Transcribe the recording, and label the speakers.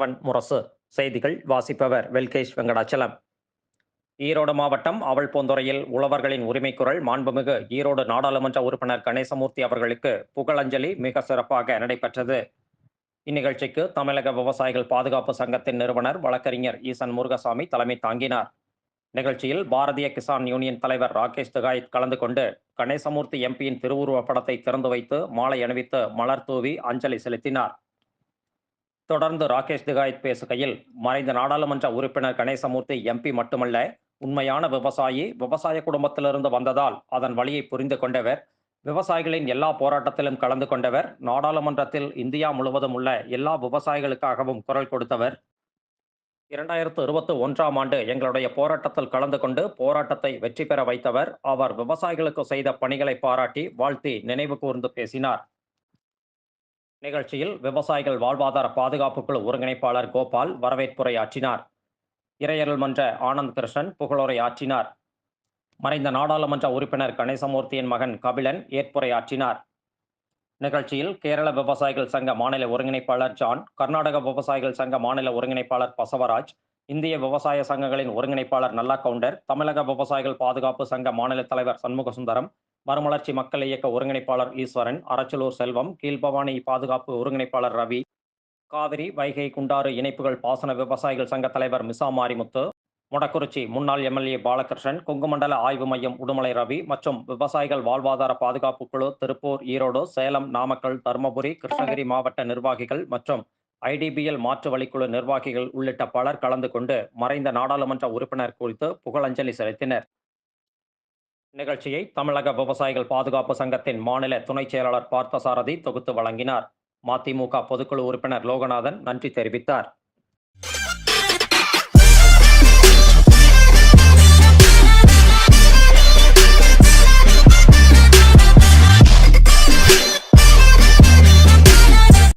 Speaker 1: கணவன் முரசு. செய்திகள் வாசிப்பவர் வெல்கேஷ் வெங்கடாச்சலம். ஈரோடு மாவட்டம் அவள்பூந்துறையில் உழவர்களின் உரிமை குரல் மாண்புமிகு ஈரோடு நாடாளுமன்ற உறுப்பினர் கணேசமூர்த்தி அவர்களுக்கு புகழஞ்சலி மிக சிறப்பாக நடைபெற்றது. இந்நிகழ்ச்சிக்கு தமிழக விவசாயிகள் பாதுகாப்பு சங்கத்தின் நிறுவனர் வழக்கறிஞர் ஈசன் முருகசாமி தலைமை தாங்கினார். நிகழ்ச்சியில் பாரதிய கிசான் யூனியன் தலைவர் ராகேஷ் திகாயத் கலந்து கொண்டு கணேசமூர்த்தி எம்பியின் திருவுருவப் படத்தை திறந்து வைத்து மாலை அணிவித்து மலர் தூவி அஞ்சலி செலுத்தினார். தொடர்ந்து ராகேஷ் திகாயத் பேசுகையில் மறைந்த நாடாளுமன்ற உறுப்பினர் கணேசமூர்த்தி எம்பி மட்டுமல்ல உண்மையான விவசாயி விவசாய குடும்பத்திலிருந்து வந்ததால் அதன் வழியை புரிந்து கொண்டவர் விவசாயிகளின் எல்லா போராட்டத்திலும் கலந்து கொண்டவர் நாடாளுமன்றத்தில் இந்தியா முழுவதும் உள்ள எல்லா விவசாயிகளுக்காகவும் குரல் கொடுத்தவர். இரண்டாயிரத்து இருபத்தி ஒன்றாம் ஆண்டு எங்களுடைய போராட்டத்தில் கலந்து கொண்டு போராட்டத்தை வெற்றி பெற வைத்தவர். அவர் விவசாயிகளுக்கு செய்த பணிகளை பாராட்டி வாழ்த்தி நினைவு கூர்ந்து பேசினார். நிகழ்ச்சியில் விவசாயிகள் வாழ்வாதார பாதுகாப்பு குழு ஒருங்கிணைப்பாளர் கோபால் வரவேற்புரை ஆற்றினார் இறையருள் மன்ற ஆனந்த் கிருஷ்ணன் புகழுரை ஆற்றினார். மறைந்த நாடாளுமன்ற உறுப்பினர் கணேசமூர்த்தியின் மகன் கபிலன் ஏற்புரை ஆற்றினார் நிகழ்ச்சியில் கேரள விவசாயிகள் சங்க மாநில ஒருங்கிணைப்பாளர் ஜான் கர்நாடக விவசாயிகள் சங்க மாநில ஒருங்கிணைப்பாளர் பசவராஜ் இந்திய விவசாய சங்கங்களின் ஒருங்கிணைப்பாளர் நல்லா கவுண்டர் தமிழக விவசாயிகள் பாதுகாப்பு சங்க மாநில தலைவர் சண்முக சுந்தரம் மறுமலர்ச்சி மக்கள் இயக்க ஒருங்கிணைப்பாளர் ஈஸ்வரன் அரச்சலூர் செல்வம் கீழ்பவானி பாதுகாப்பு ஒருங்கிணைப்பாளர் ரவி காவிரி வைகை குண்டாறு இணைப்புகள் பாசன விவசாயிகள் சங்க தலைவர் மிசா மாரிமுத்து மொடக்குறிச்சி முன்னாள் எம்எல்ஏ பாலகிருஷ்ணன் கொங்குமண்டல ஆய்வு மையம் உடுமலை ரவி மற்றும் விவசாயிகள் வாழ்வாதார பாதுகாப்பு குழு திருப்பூர் ஈரோடு சேலம் நாமக்கல் தருமபுரி கிருஷ்ணகிரி மாவட்ட நிர்வாகிகள் மற்றும் ஐடிபிஎல் மாற்று வழிக்குழு நிர்வாகிகள் உள்ளிட்ட பலர் கலந்து கொண்டு மறைந்த நாடாளுமன்ற உறுப்பினர் குறித்து புகழஞ்சலி செலுத்தினர். நிகழ்ச்சியை தமிழக விவசாயிகள் பாதுகாப்பு சங்கத்தின் மாநில துணைச் செயலாளர் பார்த்தசாரதி தொகுத்து வழங்கினார். மதிமுக பொதுக்குழு உறுப்பினர் லோகநாதன் நன்றி தெரிவித்தார்.